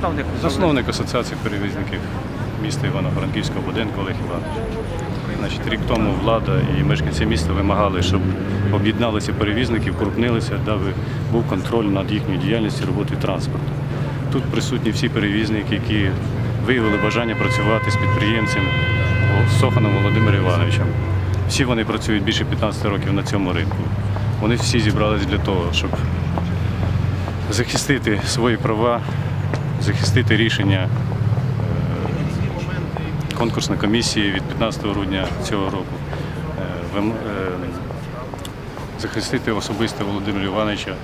засновник. Засновник Асоціації перевізників міста Івано-Франківського будинку Олег Іванович. Значить, рік тому влада і мешканці міста вимагали, щоб об'єдналися перевізники, вкрупнилися, даби був контроль над їхньою діяльністю роботи транспорту. Тут присутні всі перевізники, які виявили бажання працювати з підприємцем Соханом Володимиром Івановичем. Всі вони працюють більше 15 років на цьому ринку. Вони всі зібрались для того, щоб захистити свої права, захистити рішення конкурсної комісії від 15 грудня цього року. Е, е, Захистити особисто Володимира Івановича,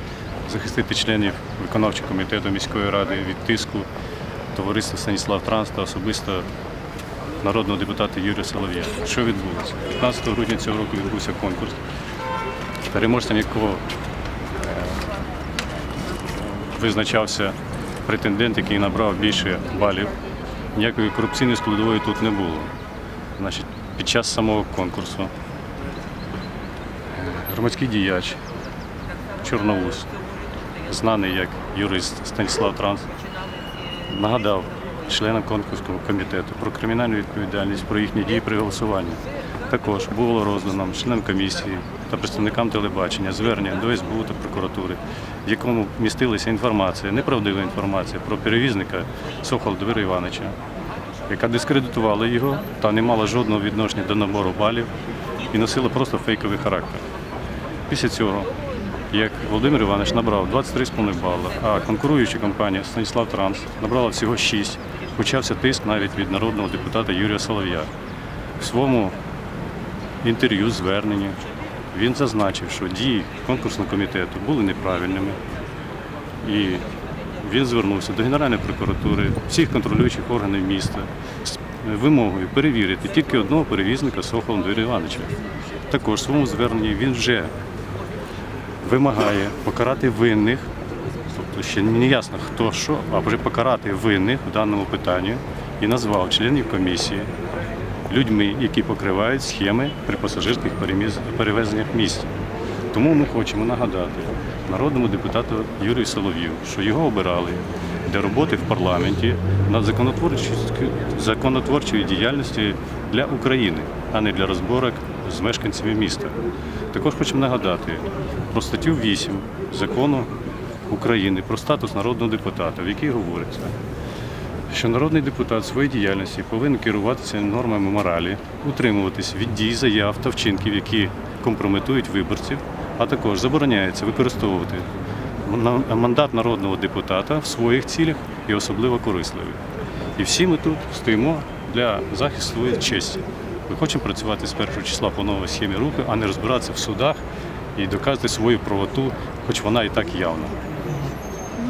захистити членів виконавчого комітету міської ради від тиску товариства Станіслав Транс та особисто народного депутата Юрія Солов'я. Що відбулося? 15 грудня цього року відбувся конкурс, переможцем якого е, визначався претендент, який набрав більше балів. Ніякої корупційної складової тут не було. Значить, під час самого конкурсу е, громадський діяч Чорноус, знаний як юрист Станіслав Транс, нагадав членам конкурсного комітету про кримінальну відповідальність, про їхні дії при голосуванні. Також було роздано членам комісії та представникам телебачення звернення до СБУ та прокуратури, в якому містилася інформація, неправдива інформація про перевізника Сохол Володимира Івановича, яка дискредитувала його та не мала жодного відношення до набору балів і носила просто фейковий характер. Після цього, як Володимир Іванович набрав 23,5 бали, а конкуруюча компанія Станіслав Транс набрала всього 6, почався тиск навіть від народного депутата Юрія Солов'я. В своєму інтерв'ю, зверненні він зазначив, що дії конкурсного комітету були неправильними. І він звернувся до Генеральної прокуратури, всіх контролюючих органів міста з вимогою перевірити тільки одного перевізника Сохола Володимира Івановича. Також в своєму зверненні він вже вимагає покарати винних, тобто ще не ясно хто що, а вже покарати винних в даному питанні і назвав членів комісії людьми, які покривають схеми при пасажирських перевезеннях в місті. Тому ми хочемо нагадати народному депутату Юрію Солов'ю, що його обирали для роботи в парламенті над законотворчою діяльністю для України, а не для розборок з мешканцями міста. Також хочемо нагадати про статтю 8 закону України про статус народного депутата, в якій говориться, що народний депутат своєї діяльності повинен керуватися нормами моралі, утримуватись від дій, заяв та вчинків, які компрометують виборців, а також забороняється використовувати мандат народного депутата в своїх цілях і особливо корисливих. І всі ми тут стоїмо для захисту своєї честі. Ми хочемо працювати з першого числа по новій схемі руху, а не розбиратися в судах і доказати свою правоту, хоч вона і так явна.